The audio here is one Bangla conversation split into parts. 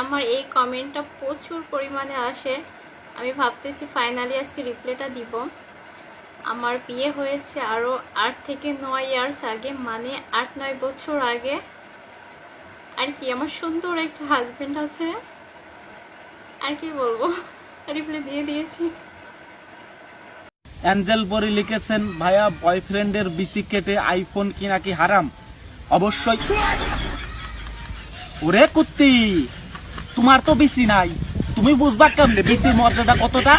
আমার এই কমেন্টটা প্রচুর পরিমাণে আসে। আমি ভাবতেছি ফাইনালি আজকে রিপ্লাইটা দিব। আমার বিয়ে হয়েছে আরও আট থেকে নয় ইয়ার্স আগে মানে আট নয় বছর আগে। আর কি, আমার সুন্দর একটা হাজবেন্ড আছে। আর কি বলব রিপ্লাই দিয়ে দিয়েছি। অ্যাঞ্জেল পরি লিখেছেন, ভাইয়া বয়ফ্রেন্ডের বিসি কেটে আইফোন কি নাকি হারাম? অবশ্যই। ওরে কুত্তি! তোমার তো বেশি নাই। তুমি বুঝবা কেমনে? বিসির মর্যাদা কতটা?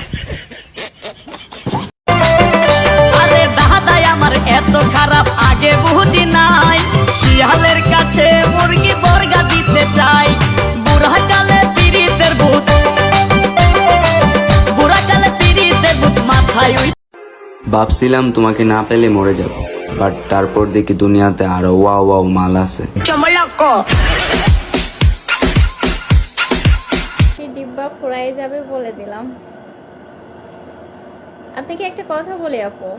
আরে দাদাই আমার এত খারাপ আগে বুঝি নাই। শিয়ালের কাছে মুরগি বর্গা দিতে চাই। বুড়া কালে পিড়িতের ভূত। বুড়া কালে পিড়িতের ভূত মাথায় ভাবছিলাম তোমাকে না পেলে মরে যাব বাট তারপর দেখি দুনিয়াতে আরও ওয়া ওয়াও মাল আছে। সেই ফুরাই যাবে বলে দিলাম। আপনাকে একটা কথা বলি আপু,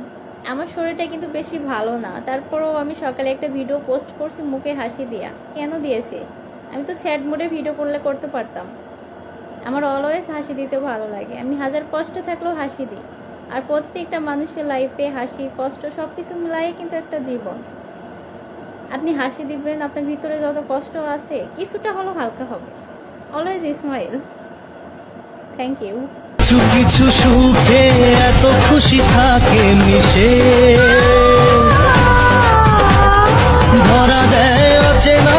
আমার শরীরটা কিন্তু বেশি ভালো না, তারপরেও আমি সকালে একটা ভিডিও পোস্ট করছি মুখে হাসি দিয়া। কেন দিয়েছি? আমি তো স্যাড মুডে ভিডিও করলে করতে পারতাম। আমার অলওয়েজ হাসি দিতে ভালো লাগে। আমি হাজার কষ্ট থাকলেও হাসি দিই। আর প্রত্যেকটা মানুষের লাইফে হাসি, কষ্ট সব কিছু মিলাই কিন্তু একটা জীবন। আপনি হাসি দিবেন, আপনার ভিতরে যত কষ্ট আছে, কিছুটা হলেও হালকা হবে। অলওয়েজ স্মাইল থ্যাংক ইউ কিছু কিছু সুখে এত খুশি থাকে মিশে। ধরা দেয় অচেনা